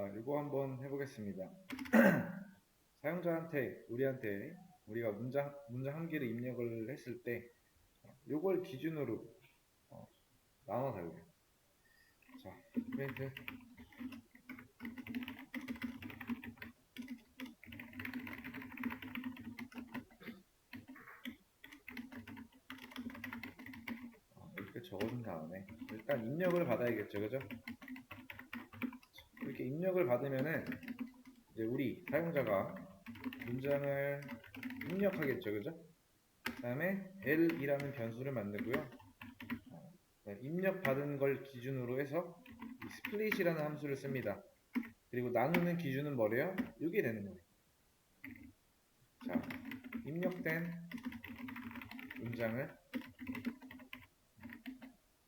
자, 이거 한번 해보겠습니다. 사용자한테, 우리한테, 우리가 문장, 문장 한 개를 입력을 했을 때, 요걸 기준으로 어, 나눠서 해볼게요. 자, 프린트. 어, 이렇게 적어준 다음에 일단 입력을 받아야겠죠, 그죠? 이렇게 입력을 받으면은 이제 우리 사용자가 문장을 입력하겠죠, 그죠? 그다음에 L이라는 변수를 만들고요. 어, 네, 입력 받은 걸 기준으로 해서 이 스플릿이라는 함수를 씁니다. 그리고 나누는 기준은 뭐래요? 이게 되는 거예요. 자, 입력된 문장을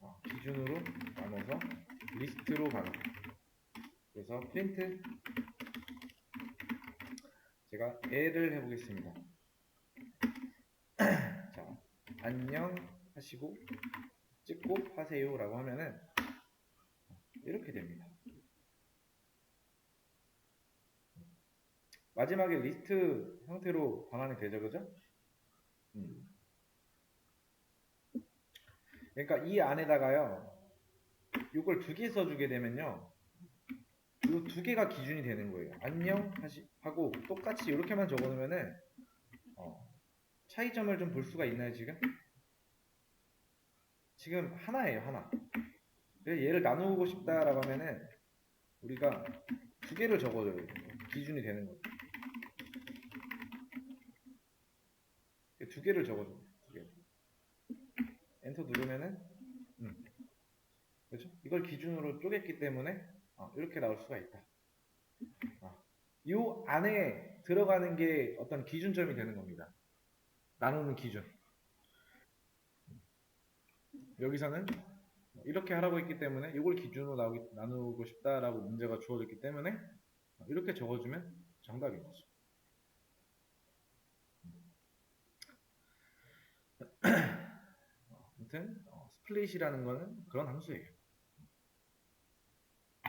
어, 기준으로 나눠서 리스트로 가는 거예요. 그래서 프린트 제가 애를 해보겠습니다. 자, 안녕 하시고 찍고 하세요 라고 하면은 이렇게 됩니다. 마지막에 리스트 형태로 변환이 되죠, 그죠? 음. 그러니까 이 안에다가요, 이걸 두 개 써주게 되면요, 이 두 개가 기준이 되는 거예요. 안녕 하시, 하고 똑같이 이렇게만 적어놓으면은 어, 차이점을 좀 볼 수가 있나요 지금? 지금 하나예요 하나. 얘를 나누고 싶다라고 하면은 우리가 두 개를 적어줘야 돼요. 기준이 되는 거죠. 두 개를 적어줘. 두 개. 엔터 누르면은 음. 그렇죠? 이걸 기준으로 쪼갰기 때문에 어, 이렇게 나올 수가 있다. 어. 이 안에 들어가는 게 어떤 기준점이 되는 겁니다. 나누는 기준. 여기서는 이렇게 하라고 했기 때문에 이걸 기준으로 나오기, 나누고 싶다라고 문제가 주어졌기 때문에 이렇게 적어주면 정답인 거죠. 아무튼 어, 스플릿이라는 거는 그런 함수예요.